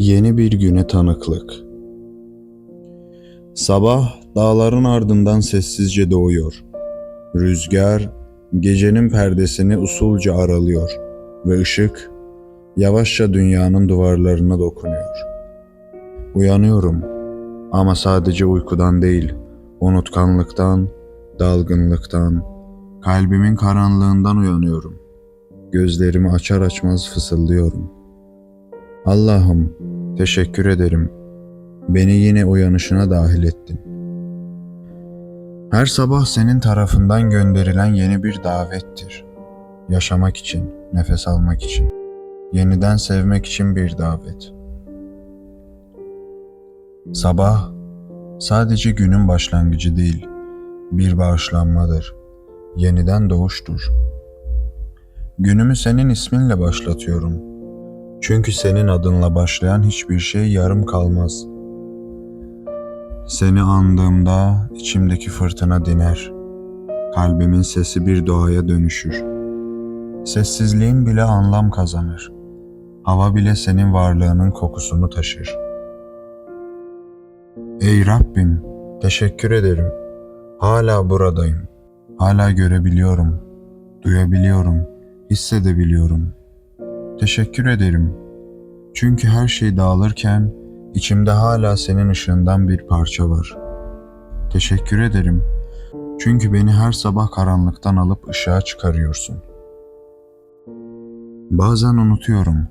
Yeni bir güne tanıklık. Sabah dağların ardından sessizce doğuyor. Rüzgar gecenin perdesini usulca aralıyor ve ışık yavaşça dünyanın duvarlarına dokunuyor. Uyanıyorum ama sadece uykudan değil, unutkanlıktan, dalgınlıktan, kalbimin karanlığından uyanıyorum. Gözlerimi açar açmaz fısıldıyorum. Allah'ım teşekkür ederim. Beni yine uyanışına dahil ettin. Her sabah senin tarafından gönderilen yeni bir davettir. Yaşamak için, nefes almak için, yeniden sevmek için bir davet. Sabah sadece günün başlangıcı değil, bir bağışlanmadır. Yeniden doğuştur. Günümü senin isminle başlatıyorum. Çünkü senin adınla başlayan hiçbir şey yarım kalmaz. Seni andığımda içimdeki fırtına diner. Kalbimin sesi bir doğaya dönüşür. Sessizliğin bile anlam kazanır. Hava bile senin varlığının kokusunu taşır. Ey Rabbim, teşekkür ederim. Hala buradayım. Hala görebiliyorum, duyabiliyorum, hissedebiliyorum. Teşekkür ederim. Çünkü her şey dağılırken içimde hala senin ışığından bir parça var. Teşekkür ederim. Çünkü beni her sabah karanlıktan alıp ışığa çıkarıyorsun. Bazen unutuyorum.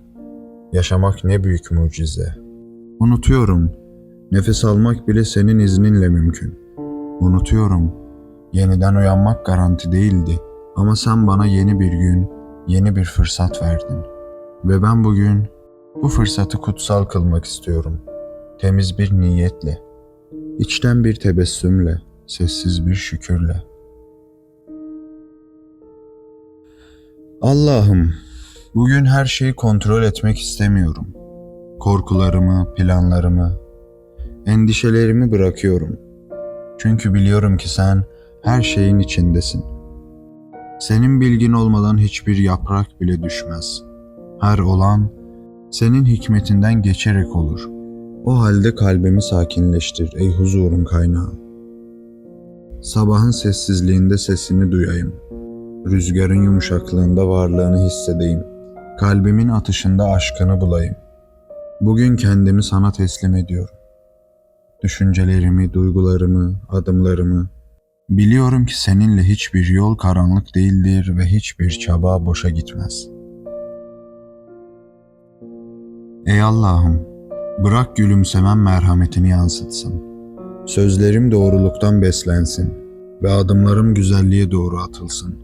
Yaşamak ne büyük mucize. Unutuyorum. Nefes almak bile senin izninle mümkün. Unutuyorum. Yeniden uyanmak garanti değildi. Ama sen bana yeni bir gün, yeni bir fırsat verdin. Ve ben bugün bu fırsatı kutsal kılmak istiyorum. Temiz bir niyetle, içten bir tebessümle, sessiz bir şükürle. Allah'ım, bugün her şeyi kontrol etmek istemiyorum. Korkularımı, planlarımı, endişelerimi bırakıyorum. Çünkü biliyorum ki sen her şeyin içindesin. Senin bilgin olmadan hiçbir yaprak bile düşmez. Her olan senin hikmetinden geçerek olur. O halde kalbimi sakinleştir ey huzurun kaynağı. Sabahın sessizliğinde sesini duyayım. Rüzgarın yumuşaklığında varlığını hissedeyim. Kalbimin atışında aşkını bulayım. Bugün kendimi sana teslim ediyorum. Düşüncelerimi, duygularımı, adımlarımı, Biliyorum ki seninle hiçbir yol karanlık değildir ve hiçbir çaba boşa gitmez. Ey Allah'ım, bırak gülümsemem merhametini yansıtsın. Sözlerim doğruluktan beslensin ve adımlarım güzelliğe doğru atılsın.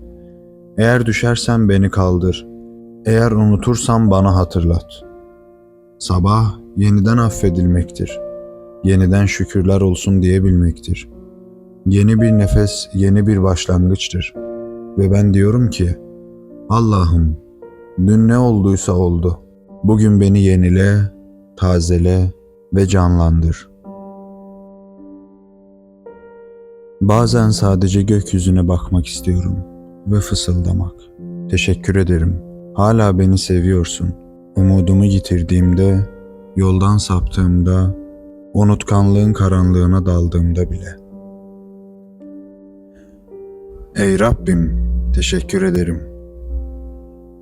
Eğer düşersem beni kaldır, eğer unutursam bana hatırlat. Sabah yeniden affedilmektir, yeniden şükürler olsun diyebilmektir.'' Yeni bir nefes, yeni bir başlangıçtır. Ve ben diyorum ki, Allah'ım, dün ne olduysa oldu. Bugün beni yenile, tazele ve canlandır. Bazen sadece gökyüzüne bakmak istiyorum ve fısıldamak. Teşekkür ederim. Hala beni seviyorsun. Umudumu yitirdiğimde, yoldan saptığımda, unutkanlığın karanlığına daldığımda bile.'' Ey Rabbim, teşekkür ederim.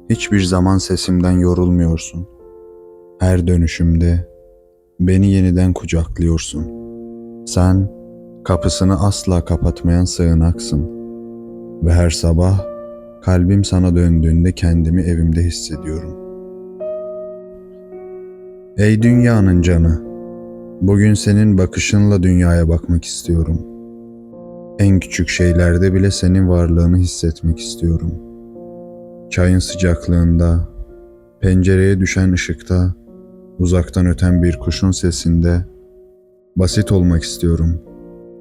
Hiçbir zaman sesimden yorulmuyorsun. Her dönüşümde beni yeniden kucaklıyorsun. Sen kapısını asla kapatmayan sığınaksın. Ve her sabah kalbim sana döndüğünde kendimi evimde hissediyorum. Ey dünyanın canı, bugün senin bakışınla dünyaya bakmak istiyorum.'' En küçük şeylerde bile senin varlığını hissetmek istiyorum. Çayın sıcaklığında, pencereye düşen ışıkta, uzaktan öten bir kuşun sesinde basit olmak istiyorum.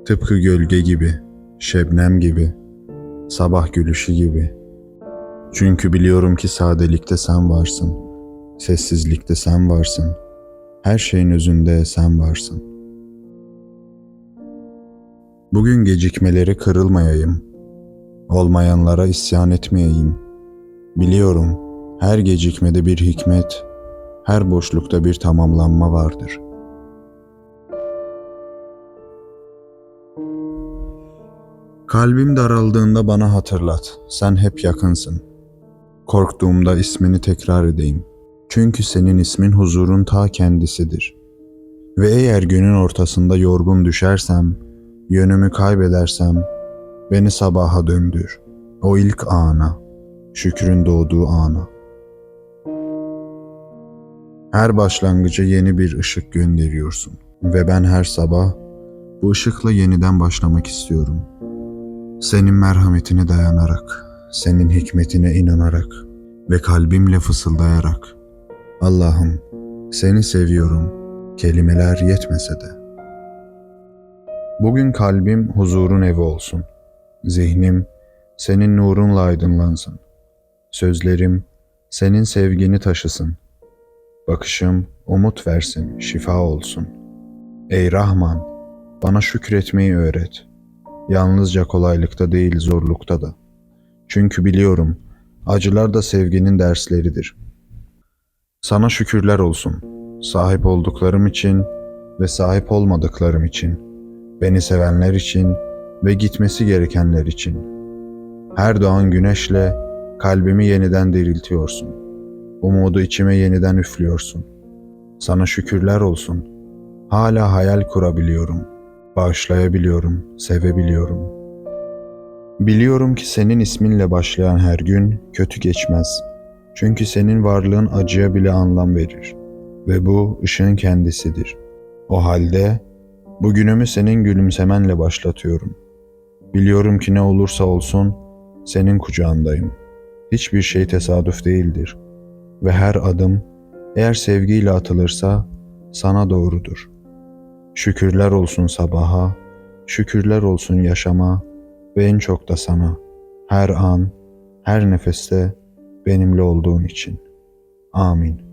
Tıpkı gölge gibi, şebnem gibi, sabah gülüşü gibi. Çünkü biliyorum ki sadelikte sen varsın. Sessizlikte sen varsın. Her şeyin özünde sen varsın.'' Bugün gecikmeleri kırılmayayım. Olmayanlara isyan etmeyeyim. Biliyorum her gecikmede bir hikmet, Her boşlukta bir tamamlanma vardır. Kalbim daraldığında bana hatırlat. Sen hep yakınsın. Korktuğumda ismini tekrar edeyim. Çünkü senin ismin huzurun ta kendisidir. Ve eğer günün ortasında yorgun düşersem, yönümü kaybedersem, beni sabaha döndür. O ilk ana, şükrün doğduğu ana. Her başlangıca yeni bir ışık gönderiyorsun ve ben her sabah bu ışıkla yeniden başlamak istiyorum. Senin merhametine dayanarak, senin hikmetine inanarak ve kalbimle fısıldayarak Allah'ım seni seviyorum. Kelimeler yetmese de. Bugün kalbim huzurun evi olsun. Zihnim senin nurunla aydınlansın. Sözlerim senin sevgini taşısın. Bakışım umut versin, şifa olsun. Ey Rahman, bana şükretmeyi öğret. Yalnızca kolaylıkta değil zorlukta da. Çünkü biliyorum acılar da sevginin dersleridir. Sana şükürler olsun. Sahip olduklarım için ve sahip olmadıklarım için. Beni sevenler için ve gitmesi gerekenler için. Her doğan güneşle kalbimi yeniden diriltiyorsun. Umudu içime yeniden üflüyorsun. Sana şükürler olsun. Hala hayal kurabiliyorum. Bağışlayabiliyorum, sevebiliyorum. Biliyorum ki senin isminle başlayan her gün kötü geçmez. Çünkü senin varlığın acıya bile anlam verir. Ve bu ışığın kendisidir. O halde bugünümü senin gülümsemenle başlatıyorum. Biliyorum ki ne olursa olsun senin kucağındayım. Hiçbir şey tesadüf değildir. Ve her adım eğer sevgiyle atılırsa sana doğrudur. Şükürler olsun sabaha, şükürler olsun yaşama ve en çok da sana. Her an, her nefeste benimle olduğun için. Amin.